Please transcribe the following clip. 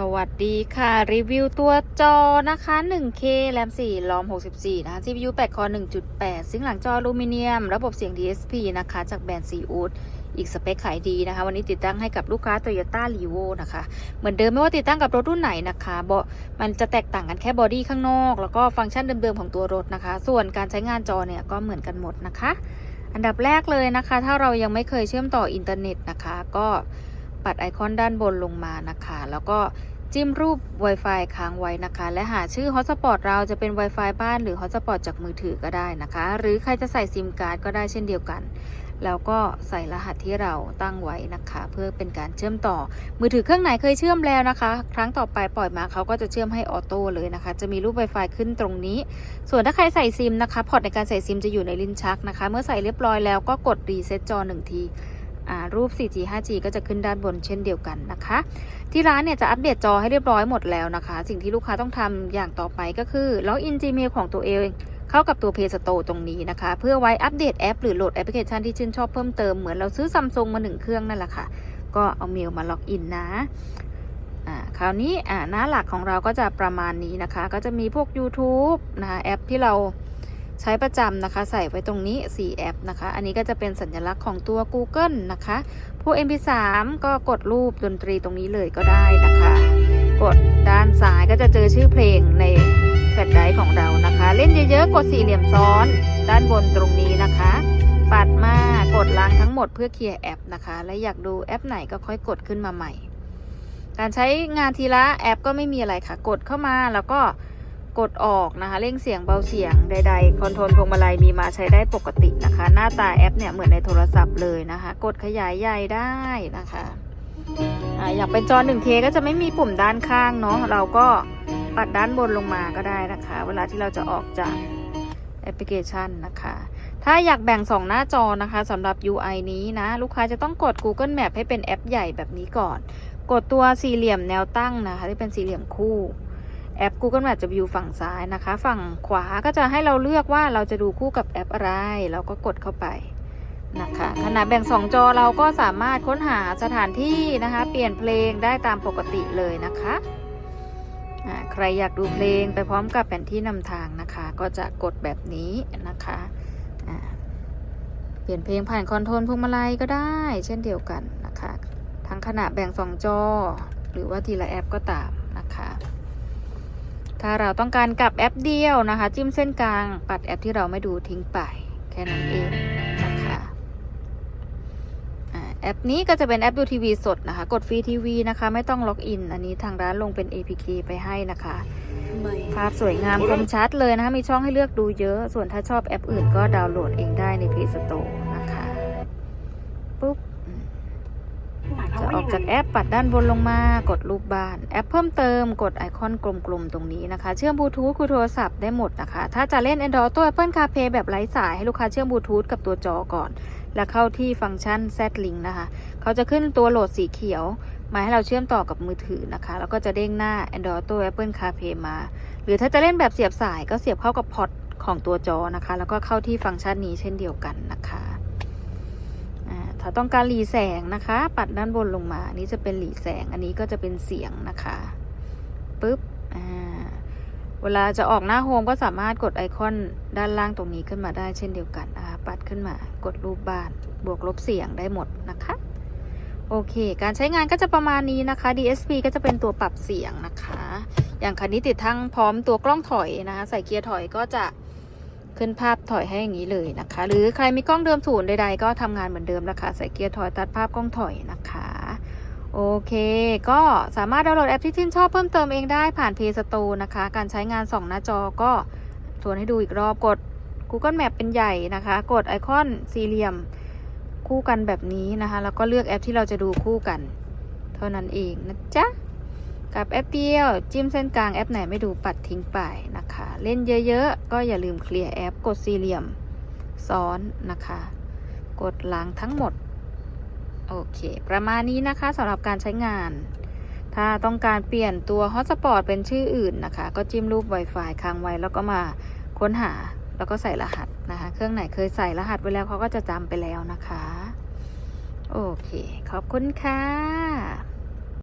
สวัสดีค่ะ รีวิวตัวจอนะคะ 1K แรม4รอม 64 นะคะ CPU 8 Core 1.8 ซิงหลังจออลูมิเนียม ระบบเสียง DSP นะคะ จากแบรนด์ซีอูดอีกสเปคขายดีนะคะ วันนี้ติดตั้งให้กับลูกค้า Toyota r e v o นะคะ เหมือนเดิมไม่ว่าติดตั้งกับรถรุ่นไหนนะคะเบาะมันจะแตกต่างกันแค่บอดี้ข้างนอก แล้วก็ฟังก์ชันเดิมๆของตัวรถนะคะ ส่วนการใช้งานจอเนี่ยก็เหมือนกันหมดนะคะ อันดับแรกเลยนะคะ ถ้าเรายังไม่เคยเชื่อมต่ออินเทอร์เน็ตนะคะ ก็ ปัดไอคอนด้านบนลงมานะคะ แล้วก็จิ้มรูป Wi-Fi ค้างไว้นะคะ และหาชื่อ Hotspot เราจะเป็น Wi-Fi บ้านหรือ Hotspot จากมือถือก็ได้นะคะ หรือใครจะใส่ซิมการ์ดก็ได้เช่นเดียวกัน แล้วก็ใส่รหัสที่เราตั้งไว้นะคะ เพื่อเป็นการเชื่อมต่อ มือถือเครื่องไหนเคยเชื่อมแล้วนะคะ ครั้งต่อไปปล่อยมาเขาก็จะเชื่อมให้ออโต้เลยนะคะ จะมีรูป Wi-Fi ขึ้นตรงนี้ ส่วนถ้าใครใส่ซิมนะคะ พอร์ตในการใส่ซิมจะอยู่ในลิ้นชักนะคะ เมื่อใส่เรียบร้อยแล้วก็กดรีเซ็ตจอหนึ่งที รูป 4G 5G ก็จะขึ้นด้านบนเช่นเดียวกันนะคะ ที่ร้านเนี่ยจะอัปเดตจอให้เรียบร้อยหมดแล้วนะคะ สิ่งที่ลูกค้าต้องทำอย่างต่อไปก็คือล็อกอิน Gmail ของตัวเองเข้ากับตัว Play Store ตรงนี้นะคะ เพื่อไว้อัปเดตแอปหรือโหลดแอปพลิเคชันที่ชื่นชอบเพิ่มเติมเหมือนเราซื้อซัมซุงมาหนึ่งเครื่องนั่นแหละค่ะ ก็เอาเมลมาล็อกอินนะอ่าคราวนี้อ่าหน้าหลักของเราก็จะประมาณนี้นะคะ ก็จะมีพวก YouTube นะคะแอปที่เรา ใช้ประจำนะคะ ใส่ไว้ตรงนี้ 4 แอปนะคะ อันนี้ก็จะเป็นสัญลักษณ์ของตัว Google นะคะ พวก MP3 ก็กดรูปดนตรีตรงนี้เลยก็ได้นะคะ กดด้านซ้ายก็จะเจอชื่อเพลงในแฟลชไดร์ของเรานะคะ เล่นเยอะๆ กดสี่เหลี่ยมซ้อน ด้านบนตรงนี้นะคะ ปัดมากดล้างทั้งหมดเพื่อเคลียร์แอปนะคะ และอยากดูแอปไหนก็ค่อยกดขึ้นมาใหม่ การใช้งานทีละแอปก็ไม่มีอะไรค่ะ กดเข้ามาแล้วก็ กดออกนะคะ เร่งเสียงเบาเสียงใด ๆ คอนโทรลพวงมาลัยมีมาใช้ได้ปกตินะคะ หน้าตาแอปเนี่ยเหมือนในโทรศัพท์เลยนะคะ กดขยายใหญ่ได้นะคะออยากเป็นจอ 1K ก็จะไม่มีปุ่มด้านข้างเนาะเราก็ปัดด้านบนลงมาก็ได้นะคะ เวลาที่เราจะออกจากแอปพลิเคชันนะคะ ถ้าอยากแบ่ง 2 หน้าจอนะคะสำหรับ UI นี้นะ ลูกค้าจะต้องกด Google Map ให้เป็นแอปใหญ่แบบนี้ก่อน กดตัวสี่เหลี่ยมแนวตั้งนะคะ ที่เป็นสี่เหลี่ยมคู่ แอป Google Map จะอยู่ฝั่งซ้ายนะคะ ฝั่งขวาก็จะให้เราเลือกว่าเราจะดูคู่กับแอปอะไร เราก็กดเข้าไปนะคะขณะแบ่ง 2 จอเราก็สามารถค้นหาสถานที่นะคะ เปลี่ยนเพลงได้ตามปกติเลยนะคะใครอยากดูเพลงไปพร้อมกับแผนที่นำทางนะคะ ก็จะกดแบบนี้นะคะเปลี่ยนเพลงผ่านคอนโทรลพวงมาลัยก็ได้ เช่นเดียวกันนะคะ ทั้งขณะแบ่ง 2 จอ หรือว่าทีละแอปก็ตาม ถ้าเราต้องการกลับแอปเดียวนะคะ จิ้มเส้นกลางปัดแอปที่เราไม่ดูทิ้งไป แค่นั้นเองนะคะอ่าแอปนี้ก็จะเป็นแอปดูทีวีสดนะคะ กดฟรีทีวีนะคะ ไม่ต้องล็อกอิน อันนี้ทางร้านลงเป็น APK ไปให้นะคะ ภาพสวยงามคมชัดเลยนะคะ มีช่องให้เลือกดูเยอะ ส่วนถ้าชอบแอปอื่นก็ดาวน์โหลดเองได้ใน Play Store นะคะ ปุ๊บ จะออกจากแอปปัดด้านบนลงมากดรูปบ้าน แอปเพิ่มเติมกดไอคอนกลมๆตรงนี้นะคะ เชื่อมบลูทูธคุยโทรศัพท์ได้หมดนะคะ ถ้าจะเล่น Android ตัว Apple CarPlay แบบไร้สายให้ลูกค้าเชื่อมบลูทูธกับตัวจอก่อน แล้วเข้าที่ฟังก์ชัน Z-Link นะคะ เขาจะขึ้นตัวโหลดสีเขียว มาให้เราเชื่อมต่อกับมือถือนะคะ แล้วก็จะเด้งหน้า Android ตัว Apple CarPlay มา หรือถ้าจะเล่นแบบเสียบสายก็เสียบเข้ากับพอร์ตของตัวจอนะคะ แล้วก็เข้าที่ฟังก์ชันนี้เช่นเดียวกันนะคะ ถ้าต้องการหลีแสงนะคะ ปัดด้านบนลงมา อันนี้จะเป็นหลีแสง อันนี้ก็จะเป็นเสียงนะคะปึ๊บอ่าเวลาจะออกหน้าโฮมก็สามารถกดไอคอนด้านล่างตรงนี้ขึ้นมาได้เช่นเดียวกันนะคะปัดขึ้นมากดรูปบ้าน บวกลบเสียงได้หมดนะคะโอเค การใช้งานก็จะประมาณนี้นะคะ DSP ก็จะเป็นตัวปรับเสียงนะคะ อย่างคันนี้ติดทั้งพร้อมตัวกล้องถอยนะคะ ใส่เกียร์ถอยก็จะ ขึ้นภาพถอยให้อย่างนี้เลยนะคะ หรือใครมีกล้องเดิมศูนย์ใดๆ ก็ทำงานเหมือนเดิมแล้วค่ะใส่เกียร์ถอยตัดภาพกล้องถอยนะคะโอเค ก็สามารถดาวน์โหลดแอปที่ชื่นชอบเพิ่มเติมเองได้ผ่าน Play Store นะคะ การใช้งาน 2 หน้าจอก็ทวนให้ดูอีกรอบกด Google Map เป็นใหญ่นะคะ กดไอคอนสี่เหลี่ยมคู่กันแบบนี้นะคะ แล้วก็เลือกแอปที่เราจะดูคู่กัน เท่านั้นเองนะจ๊ะ กับแอปเดียว จิ้มเส้นกลางแอปไหนไม่ดูปัดทิ้งไปนะคะ เล่นเยอะๆ ก็อย่าลืมเคลียร์แอปกดสี่เหลี่ยม ซ้อนนะคะ กดล้างทั้งหมด โอเค ประมาณนี้นะคะสำหรับการใช้งาน ถ้าต้องการเปลี่ยนตัว Hotspot เป็นชื่ออื่นนะคะ ก็จิ้มรูป Wi-Fi ค้างไว้แล้วก็มาค้นหาแล้วก็ใส่รหัสนะคะ เครื่องไหนเคยใส่รหัสไว้แล้วเขาก็จะจำไปแล้วนะคะ โอเค ขอบคุณค่ะ